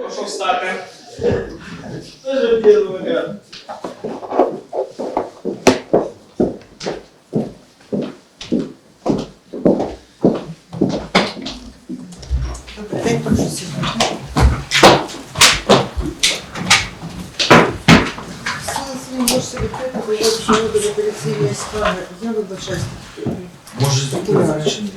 Прошу встати. Дуже первый Добрий день, прошу. Сьогодні можете відкрити, бо я вже до апеляційної. Я вибачаюсь. Може? Зачинити.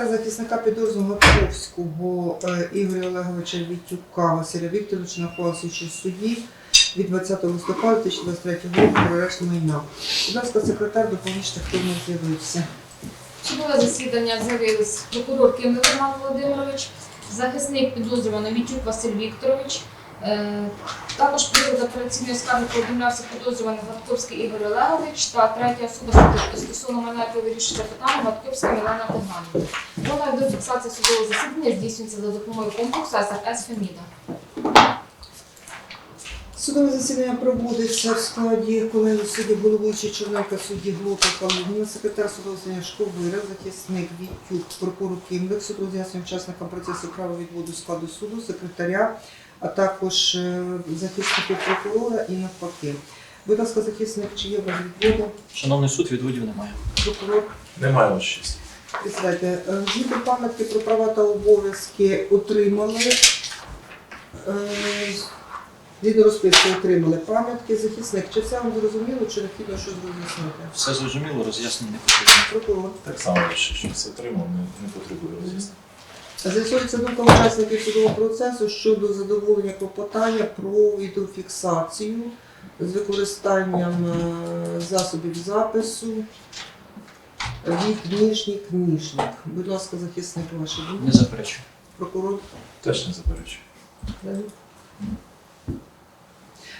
Апеляційна захисника підозрюваного Гатковського е, Ігоря Олеговича Вітюка Василя Вікторовича знаходилася в суді від 20 листопада 2023 року про арешт майна. Будь ласка, секретар, допоміжте, хто нас з'явився. Судове засідання з'явились прокурор Кимник Роман Володимирович, захисник підозрюваний Вітюк Василь Вікторович. Е, Також привід операційної скарги повідомлявся підозрюваний Гатковський Ігор Олегович та третя особа стосовно мене яка вирішує питання Гатковська Мілана Богданівна. Вона до фіксації судового засідання здійснюється за допомогою комплексу СРС Феміда. Судове засідання проводиться в складі колеги судді головуючий Чорненка, судді Глока, Павлівна, секретар судового засідання Шковира, захисник Вітюк, прокурор Кимлик, суд роз'яснює учасникам процесу права відводу складу суду, секретаря, а також е, захиснику прокурора і навпаки. Будь ласка, захисник, чи є у вас відводи? Шановний суд, відводів немає. Прокурор, Немає ось честь. Присідайте. Е, Згідно пам'ятки про права та обов'язки отримали. е, Згідно розписку отримали пам'ятки. Захисник, чи все вам зрозуміло, чи необхідно щось роз'яснити? Все зрозуміло, роз'яснення не потрібно. Прокурор. Так само ще щось отримав, не, не потребує роз'яснення. З'ясується думка учасників судового процесу щодо задоволення клопотання про відеофіксацію з використанням е, засобів запису від ніжнік ніжник. Будь ласка, захисник, ваші Не заперечую. Прокурор. Теж не заперечую.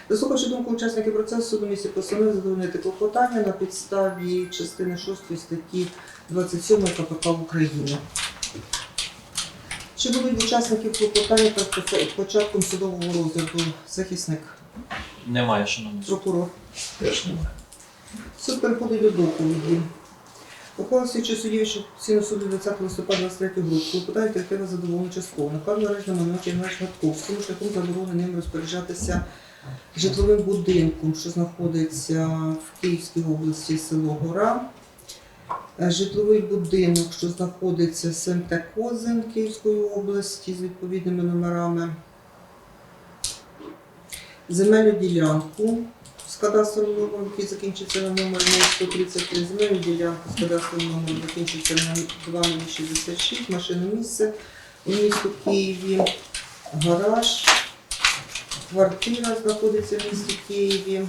Заслухавши думку учасників процесу, суду місці постанови задовольнити клопотання на підставі частини 6 статті 27 КПК України. Чи будуть учасників клопотання перед початком судового розгляду? Захисник, Немає, шановний прокурор. Теж немає. Суд переходить до доповіді. Ухвала слідчого судді Конституційного суду 20 листопада 23 року клопотання терпіла задоволення частково. Наказ належно Мануті Гнатковському шляхом заборони ним розпоряджатися житловим будинком, що знаходиться в Київській області село Гора. Е, Житловий будинок, що знаходиться в СМТ Козин Київської області з відповідними номерами. Земельну ділянку з кадастровим номером, який закінчиться на номер 133, земельну ділянку з кадастровим номером закінчиться на 2066, машинне місце у місті Києві, гараж, квартира знаходиться в місті Києві,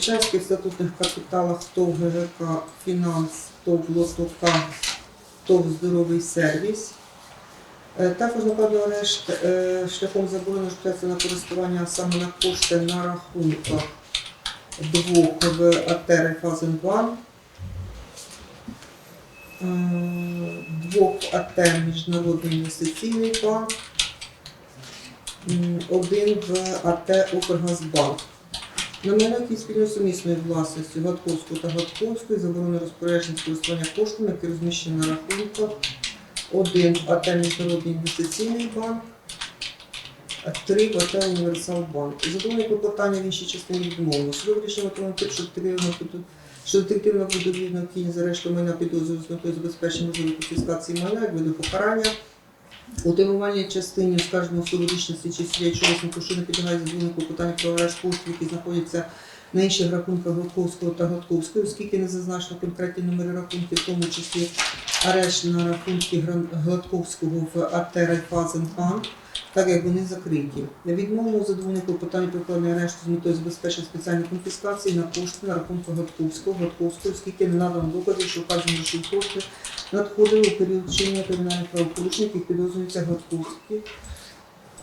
частки в статутних капіталах ТОВ ГГК Фінанс, ТОВ Лотока, ТОВ Здоровий сервіс. Е, Також накладено арешт е, шляхом заборони життя на користування саме на кошти на рахунках двох в АТ Райфазенбанк, е, двох в АТ Міжнародний інвестиційний банк, один в АТ Укргазбанк. На майно які спільно сумісної власності Гатковської та Гатковської заборонено розпорядження користування коштами, які розміщені на рахунках один АТ Міжнародний інвестиційний банк, а три АТ Універсал Банк. Задоволення клопотання в іншій частині відмовлено. Судове рішення тим, що що детективно буде необхідні за решту майна підозрюю з метою забезпечення можливої конфіскації майна як виду покарання. Утримування частині скарженого суду річності чи суддя висновку, що не підлягає задоволенню клопотання про арешт коштів, які знаходяться на інших рахунках Гладковського та Гладковської, оскільки не зазначено конкретні номери рахунків, в тому числі арешт на рахунки Гладковського в АТ Райфазенбанк, так як вони закриті. Відмову задоволення клопотання про вкладення арешту з метою забезпечення спеціальної конфіскації на кошти на рахунку Гладковського, Гладковського, оскільки не надано доказів, що вказані гроші кошти надходили у період вчинення кримінальних правопорушень, яких підозрюється Гладковський,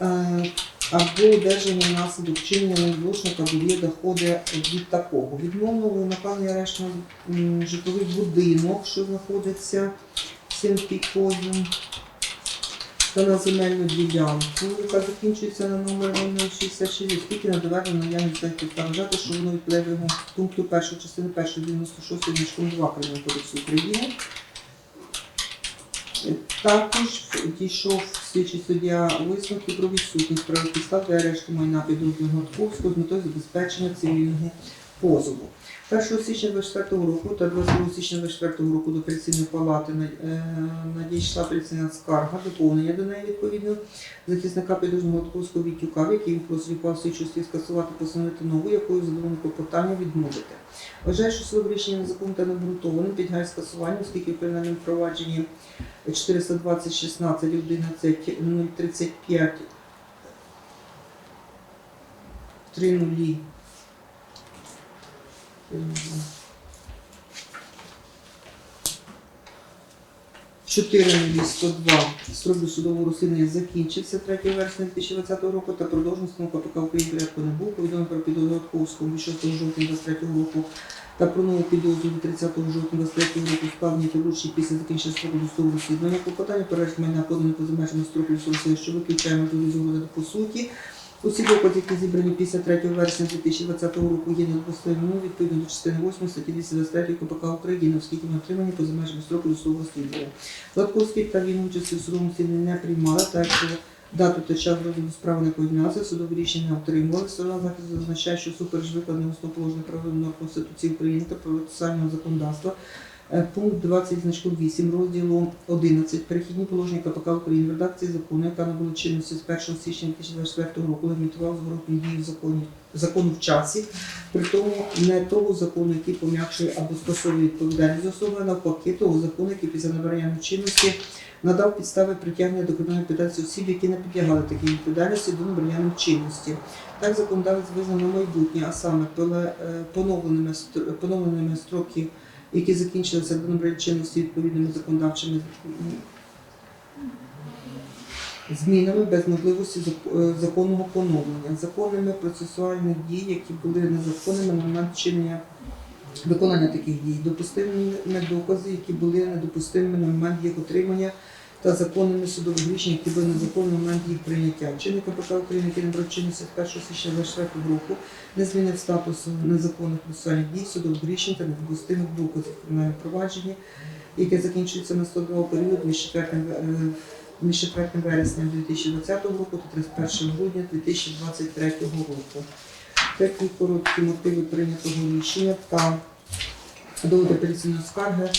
е, або одержання внаслідок вчинення незворушника або є доходи від такого. Відмовлено наказаний арешт на житловий будинок, що знаходиться в Симпікозі, та на земельну ділянку, яка закінчується на номер 066, оскільки не доведено наявність захисту та вважати, що воно відповідає пункту першої частини першої 96 значком 2 Кримінального кодексу України. Також дійшов слідчий суддя висновки про відсутність правових підстав для арешту майна підрозділу Гортковського з метою забезпечення цивільного позову. 1 січня 24 року та 22 січня 24 року до апеляційної палати е, надійшла апеляційна скарга, доповнення до неї відповідно захисника підрозділу Гортковського Вітюка, який просить ухвалу слідчості скасувати постановити нову, якою задоволено клопотання відмовити. Вважає, що судове рішення незаконне та необґрунтоване, підгає скасуванню, оскільки в кримінальному провадженні 420 16 11 035 3 нулі. Чотири нулі 102 строк досудового розслідування закінчився 3 вересня 2020 року та продовжено станом КПК України порядку не був. Повідомлено про підозру Гатковського від 6 жовтня 23 року та про нову підозру від 30 жовтня 23 року складені вручені після закінчення строку досудового розслідування. Клопотання перегляд майна подане поза межами строку розслідування, що виключає можливість розгляду по суті. Усі докази, які зібрані після 3 вересня 2020 року, є недопустимими відповідно до частини 8 статті 223 КПК України, оскільки вони отримані поза межами строку досудового розслідування. Гладковський та він участі в судовому засіданні не приймали, так що дату та час розгляду справи не повідомлявся, судове рішення не отримували. Сторона захисту зазначає, що супереч викладеним основоположних правових норм Конституції України та процесуального законодавства Пункт 20 значку 8 розділу 11 перехідні положення КПК України в редакції закону, яка набула чинності з 1 січня 2024 року, лімітував зворотну дію закону, закону в часі, при тому не того закону, який пом'якшує або скасовує відповідальність особи, навпаки того закону, який після набрання чинності надав підстави притягнення до кримінальної відповідальності осіб, які не підлягали такій відповідальності до набрання чинності. Так законодавець визнав на майбутнє, а саме е, поновленими, поновленими строки які закінчилися до набрання чинності відповідними законодавчими змінами без можливості е, законного поновлення, законними процесуальних дій, які були незаконними на момент чинення виконання таких дій, допустимими докази, які були недопустимими на момент їх отримання. Та законними судових рішень, які були незаконні на момент їх прийняття. Чинник КПК України, який набрав чинності з 1 січня 24 року, не змінив статусу незаконних процесуальних дій, судових рішень та недопустимих доказів в кримінальному провадженні, яке закінчується на 102 період між 4, е, між 4 вересня 2020 року та 31 грудня 2023 року. Такі короткі мотиви прийнятого рішення та доводи апеляційної скарги.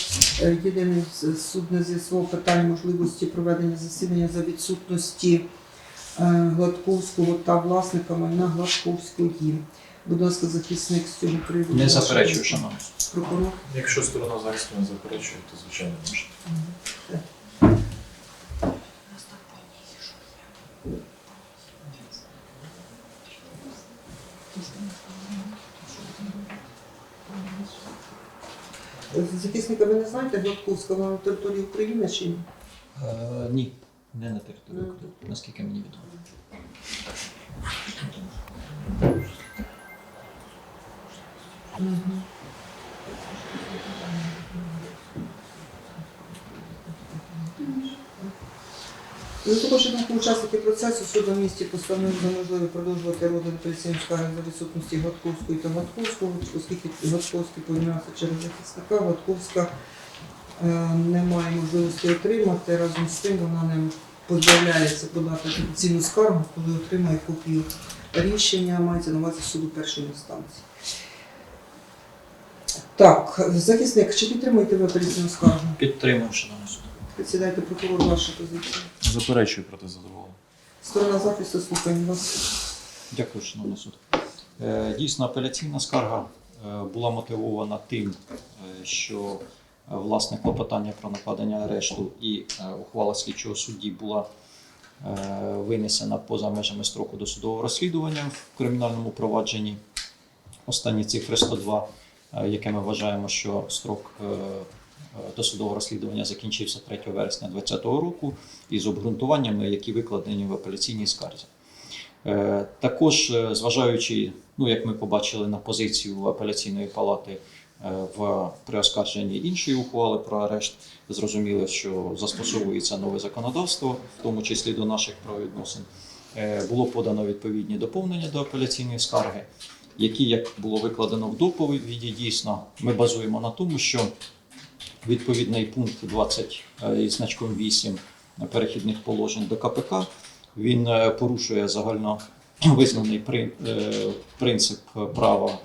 Е, Єдиний суд не з'ясував питання можливості проведення засідання за відсутності е, Гладковського та власника майна Гладковської. Будь ласка, захисник з цього приводу. Не заперечую, шановні. Прокурор. Якщо сторона захисту не заперечує, то звичайно можна. Захисника ви не знаєте Гладковського на території України чи ні? Е, ні, не на території України, наскільки мені відомо. За також думку учасників процесу суд на місці постановив за можливе продовжувати розгляд апеляційної скарги за відсутності Гладковської та Гладковського, оскільки Гладковський повідомлявся через захисника, Гладковська е, не має можливості отримати. Разом з тим вона не позбавляється подати апеляційну скаргу, коли отримає копію рішення, мається на увазі суду першої інстанції. Так, захисник, чи підтримуєте ви апеляційну скаргу? Підтримую, шановний суд. Председайте прокурор, ваша позиція. Заперечую проти задоволення. Сторона захисту слухаємо вас. Дякую, шановний суд. Е, Дійсно, апеляційна скарга е, була мотивована тим, е, що власне клопотання про накладення арешту і ухвала слідчого судді була винесена поза межами строку досудового розслідування в кримінальному провадженні. Останні цифри 102, е, яке ми вважаємо, що строк е, е, досудового розслідування закінчився 3 вересня 2020 року із обґрунтуваннями, які викладені в апеляційній скарзі. Е, Також, е, зважаючи, ну як ми побачили на позицію апеляційної палати в при оскарженні іншої ухвали про арешт, зрозуміло, що застосовується нове законодавство, в тому числі до наших правовідносин. Було подано відповідні доповнення до апеляційної скарги, які, як було викладено в доповіді, дійсно ми базуємо на тому, що відповідний пункт 20 е, із значком 8 перехідних положень до КПК. Він е, порушує загально визнаний е, принцип права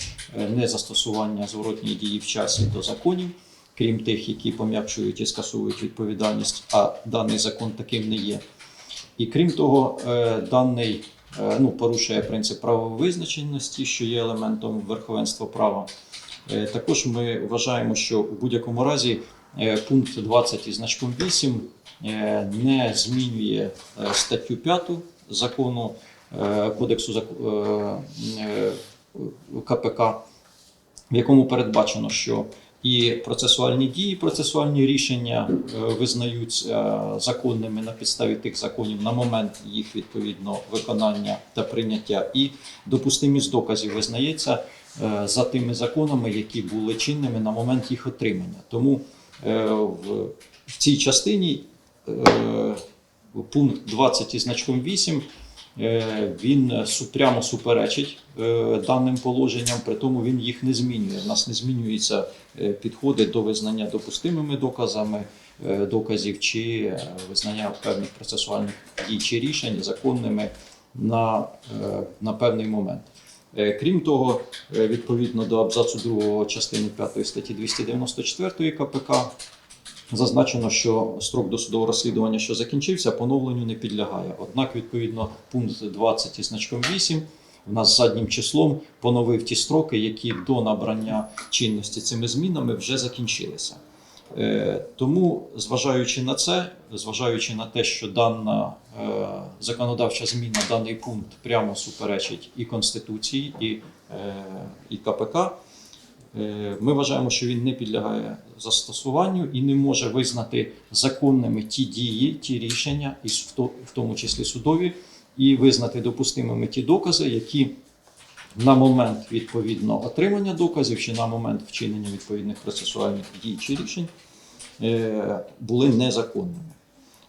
незастосування зворотньої дії в часі до законів, крім тих, які пом'якшують і скасовують відповідальність, а даний закон таким не є. І крім того, даний ну, порушує принцип правовизначеності, що є елементом верховенства права. Е, Також ми вважаємо, що у будь-якому разі е, пункт 20 із значком 8 е, не змінює статтю 5 закону Кодексу КПК, в якому передбачено, що і процесуальні дії, процесуальні рішення визнаються законними на підставі тих законів на момент їх відповідно виконання та прийняття, і допустимість доказів визнається за тими законами, які були чинними на момент їх отримання. Тому е, в, цій частині е, пункт 20 із значком 8 е, він прямо суперечить е, даним положенням, при тому він їх не змінює. У нас не змінюються е, підходи до визнання допустимими доказами е, доказів чи е, визнання певних процесуальних дій чи рішень законними на, е, на певний момент. Е, Крім того, е, відповідно до абзацу 2 частини 5 статті 294 КПК зазначено, що строк досудового розслідування, що закінчився, поновленню не підлягає. Однак, відповідно, пункт 20 із значком 8 в нас заднім числом поновив ті строки, які до набрання чинності цими змінами вже закінчилися. Е, Тому, зважаючи на це, зважаючи на те, що дана е, законодавча зміна, даний пункт прямо суперечить і Конституції, і, е, і КПК, ми вважаємо, що він не підлягає застосуванню і не може визнати законними ті дії, ті рішення, і в тому числі судові, і визнати допустимими ті докази, які на момент відповідно отримання доказів чи на момент вчинення відповідних процесуальних дій чи рішень е, були незаконними.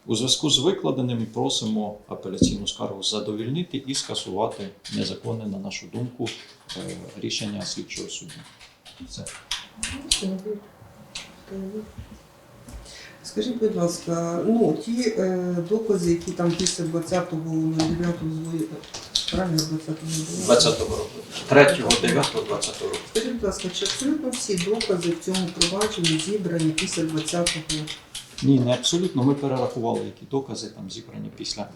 У зв'язку з викладеним просимо апеляційну скаргу задовільнити і скасувати незаконне, на нашу думку, е, рішення слідчого судді. Все. Скажіть, будь ласка, ну ті е, докази, які там після 20-го, 9-го звої, правильно 20-го не 20-го року. 3-го, 9-го, 20-го року. Скажіть, будь ласка, чи абсолютно всі докази в цьому провадженні зібрані після 20-го? Ні, не абсолютно. Ми перерахували, які докази там зібрані після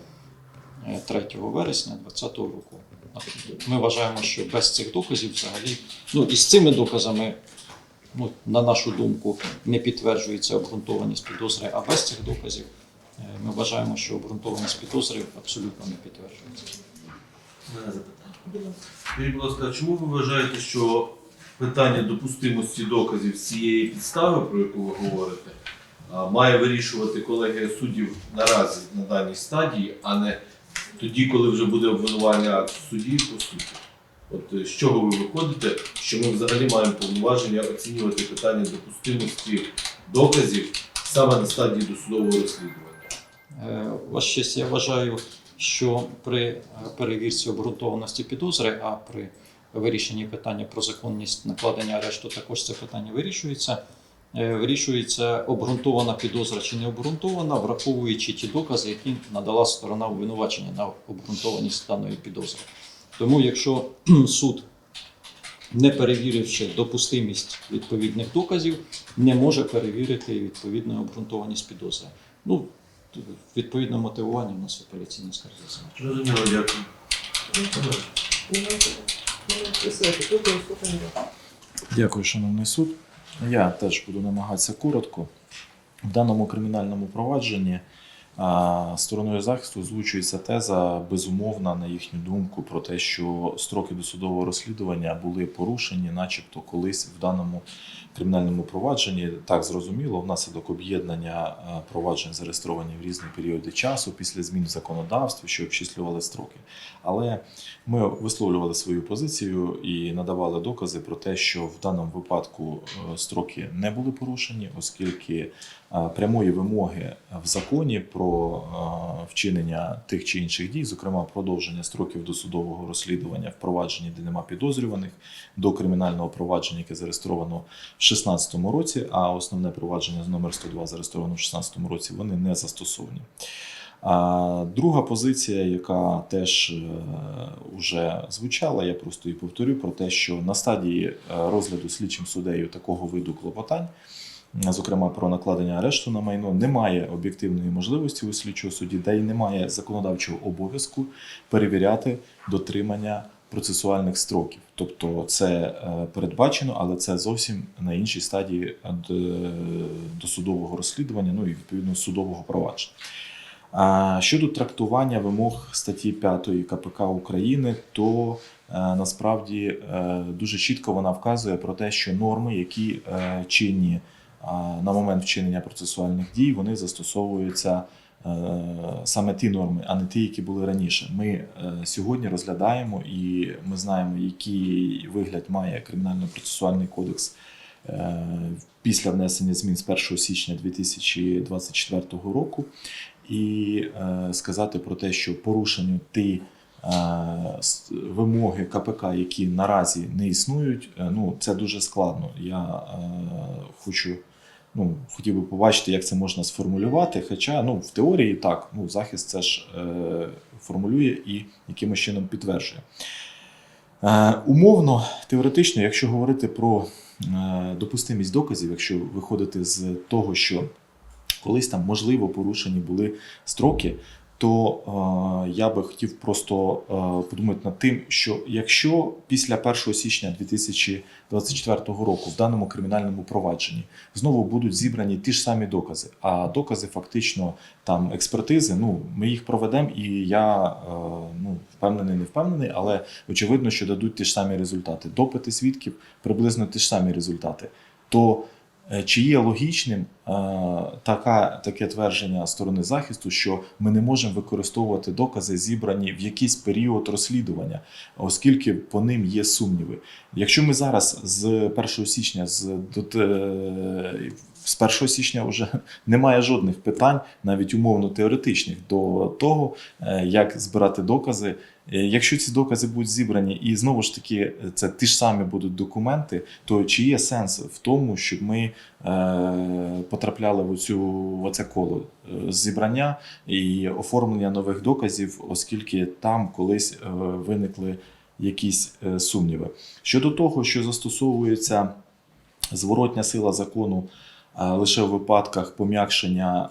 е, 3 вересня 2020 року. Ми вважаємо, що без цих доказів взагалі, ну і з цими доказами, ну, на нашу думку, не підтверджується обґрунтованість підозри, а без цих доказів е, ми вважаємо, що обґрунтованість підозри абсолютно не підтверджується. Мене запитання. Будь ласка. Скажіть, будь ласка, чому ви вважаєте, що питання допустимості доказів цієї підстави, про яку ви говорите, має вирішувати колегія суддів наразі на даній стадії, а не тоді, коли вже буде обвинувальний акт в суді по суті? От е, з чого ви виходите, що ми взагалі маємо повноваження оцінювати питання допустимості доказів саме на стадії досудового розслідування? Е, Ваш честь, я вважаю, що при е, перевірці обґрунтованості підозри, а при вирішенні питання про законність накладення арешту також це питання вирішується. Е, Вирішується обґрунтована підозра чи не обґрунтована, враховуючи ті докази, які надала сторона обвинувачення на обґрунтованість даної підозри. Тому, якщо суд, не перевіривши допустимість відповідних доказів, не може перевірити відповідну обґрунтованість підозри. Ну, відповідне мотивування у нас апеляційна скарга Розуміло. Дякую. Дякую, шановний суд. Я теж буду намагатися коротко. В даному кримінальному провадженні стороною захисту озвучується теза безумовна, на їхню думку, про те, що строки досудового розслідування були порушені, начебто колись в даному кримінальному провадженні. Так зрозуміло, внаслідок об'єднання проваджень зареєстровані в різні періоди часу після змін в законодавстві, що обчислювали строки. Але ми висловлювали свою позицію і надавали докази про те, що в даному випадку е, строки не були порушені, оскільки е, прямої вимоги в законі про про е, вчинення тих чи інших дій, зокрема продовження строків досудового розслідування в провадженні, де нема підозрюваних, до кримінального провадження, яке зареєстровано в 2016 році, а основне провадження з номер 102 зареєстровано в 2016 році, вони не застосовані. Друга позиція, яка теж вже звучала, я просто її повторю про те, що на стадії е, розгляду слідчим суддею такого виду клопотань, е, зокрема про накладення арешту на майно, немає об'єктивної можливості у слідчого судді, де й немає законодавчого обов'язку перевіряти дотримання процесуальних строків. Тобто це е, передбачено, але це зовсім на іншій стадії е, досудового розслідування, ну і відповідно судового провадження. Щодо трактування вимог статті 5 КПК України, то е, насправді дуже чітко вона вказує про те, що норми, які чинні на момент вчинення процесуальних дій, вони застосовуються е, саме ті норми, а не ті, які були раніше. Ми е, сьогодні розглядаємо і ми знаємо, який вигляд має кримінально-процесуальний кодекс е, після внесення змін з 1 січня 2024 року і сказати про те, що порушенню ті вимоги КПК, які наразі не існують, ну це дуже складно. Я хочу. Ну, хотів би побачити, як це можна сформулювати. Хоча ну, в теорії так, ну, захист це ж е, формулює і якимось чином підтверджує. Е, умовно, теоретично, якщо говорити про е, допустимість доказів, якщо виходити з того, що колись там можливо порушені були строки, то е, я би хотів просто е, подумати над тим, що якщо після 1 січня 2024 року в даному кримінальному провадженні знову будуть зібрані ті ж самі докази, а докази фактично там експертизи, ну ми їх проведемо, і я е, ну впевнений, не впевнений, але очевидно, що дадуть ті ж самі результати. Допити свідків приблизно ті ж самі результати. То Чи є логічним е, така, таке твердження сторони захисту, що ми не можемо використовувати докази, зібрані в якийсь період розслідування, оскільки по ним є сумніви? Якщо ми зараз з 1 січня з, те- з 1 січня вже немає жодних питань, навіть умовно теоретичних, до того, е, як збирати докази. Е, Якщо ці докази будуть зібрані, і знову ж таки це ті ж самі будуть документи, то чи є сенс в тому, щоб ми е, потрапляли в оцю в оце коло зібрання і оформлення нових доказів, оскільки там колись виникли якісь сумніви. Щодо того, що застосовується зворотня сила закону лише в випадках пом'якшення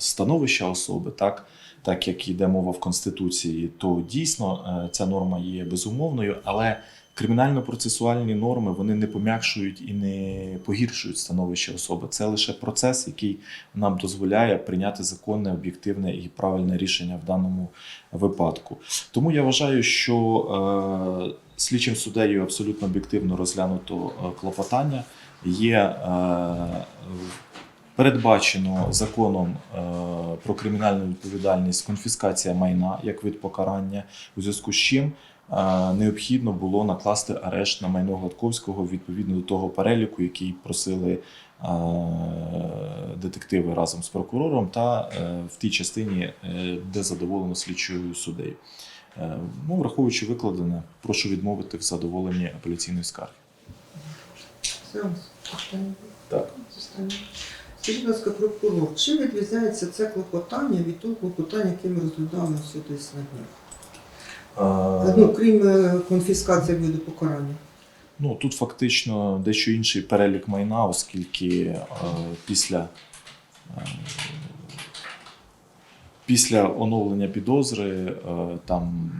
становища особи, так, так як йде мова в Конституції, то дійсно е, ця норма є безумовною, але кримінально-процесуальні норми вони не пом'якшують і не погіршують становище особи. Це лише процес, який нам дозволяє прийняти законне, об'єктивне і правильне рішення в даному випадку. Тому я вважаю, що е, слідчим суддею абсолютно об'єктивно розглянуто е, клопотання. Є е, передбачено законом е, про кримінальну відповідальність конфіскація майна як вид покарання, у зв'язку з чим е, необхідно було накласти арешт на майно Гладковського відповідно до того переліку, який просили детективи разом з прокурором, та в тій частині, де задоволено слідчою суддею. Е, Ну, враховуючи викладене, прошу відмовити в задоволенні апеляційної скарги. Все, останнє. Так. Останнє. Скажіть, будь ласка, прокурор, чим відрізняється це клопотання від того клопотання, яке ми розглядали все десь на днях? Ну, крім е, конфіскації виду покарання. Ну тут фактично дещо інший перелік майна, оскільки е, після, е, після оновлення підозри е, там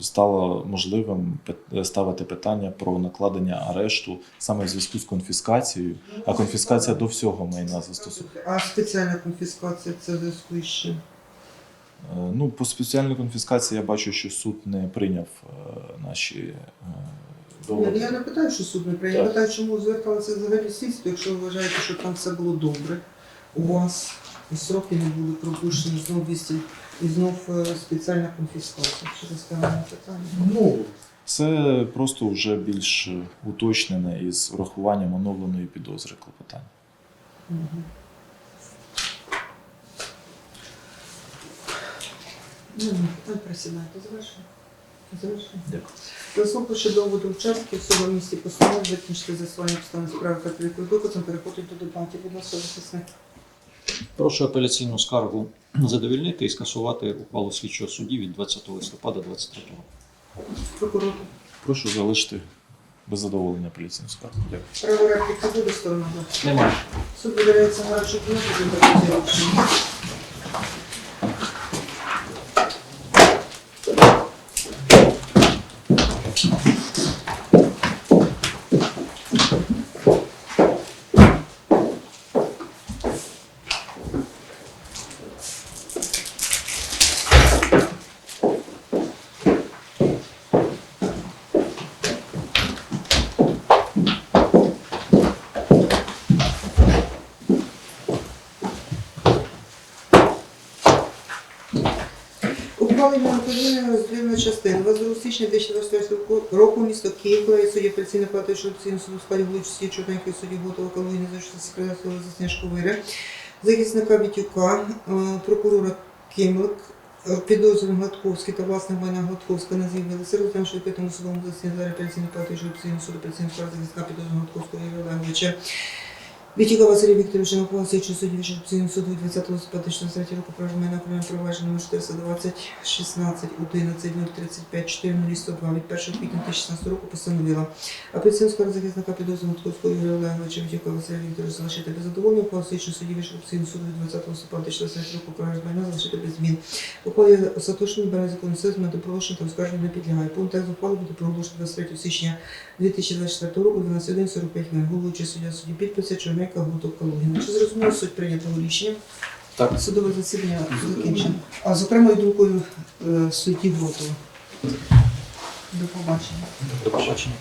стало можливим ставити питання про накладення арешту саме в зв'язку з конфіскацією, а конфіскація до всього майна застосовується. А спеціальна конфіскація це в зв'язку із чим? Е, Ну, по спеціальній конфіскації я бачу, що суд не прийняв е, наші е, доводи. я не питаю, що суд не прийняв. Я питаю, чому зверталося взагалі слідство, якщо ви вважаєте, що там все було добре у вас, і сроки не були пропущені, знов вісіль, і знов е, спеціальна конфіскація. Що за складне питання? Ну, Це просто вже більш е, уточнене із врахуванням оновленої підозри клопотання. Угу. Ну, присідайте, завершуй. Дякую. Основу ще доводу учасників особа в місті постанов виключити засування обставин справи та перекладу, доказом переходить до дебатів відносно захисників. Прошу апеляційну скаргу задовільнити і скасувати ухвалу слідчого судді від 20 листопада 2023 року. Прошу залишити без задоволення апеляційну скаргу. Дякую. Право репліки буде сторона. Немає. Суд видаляється гарячу речі Ухвалення України розділена частина. 22 січня 2024 року місто Київ, коли судді апеляційної палати Шрубційного суду складі вулиці Чорненької судді Готова Калуїни за що секретаря засня Шковири, захисника Вітюка, е, прокурора Кимлик, е, підозрюваний Гладковський та власник майна Гладковська на з'явилися. Розглянувши в п'ятому судовому засіданні за апеляційної палати Шрубційного суду апеляційної скарги захисника підозрюваного Гладковського Ігоря Олеговича Вітіка Василія Вікторовича ухвалу слідчого судді Вищого суду 20 листопада 2023 року проживає на окремому провадженні номер 420 16 11 035 4 102 від 1 квітня 2016 року постановила апеляційну скаргу захисника підозрюваного Московського Юрія Олеговича Вітіка Василія Вікторовича залишити без задоволення ухвалу слідчого судді Вищого суду 20 листопада 2023 року проживає залишити без змін. Ухвалі остаточно бере закону сил до проголошення та оскарження не підлягає. Пункт тексту ухвали буде проголошено 23 січня 2024 року 12.45 хвилин. Головуючий суддя судді підписи Грека Голотовка Логіна. Чи зрозуміло суть прийнятого рішення? Так. Судове засідання закінчено. А зокрема, і думкою е, судді Гротова. До побачення. До побачення.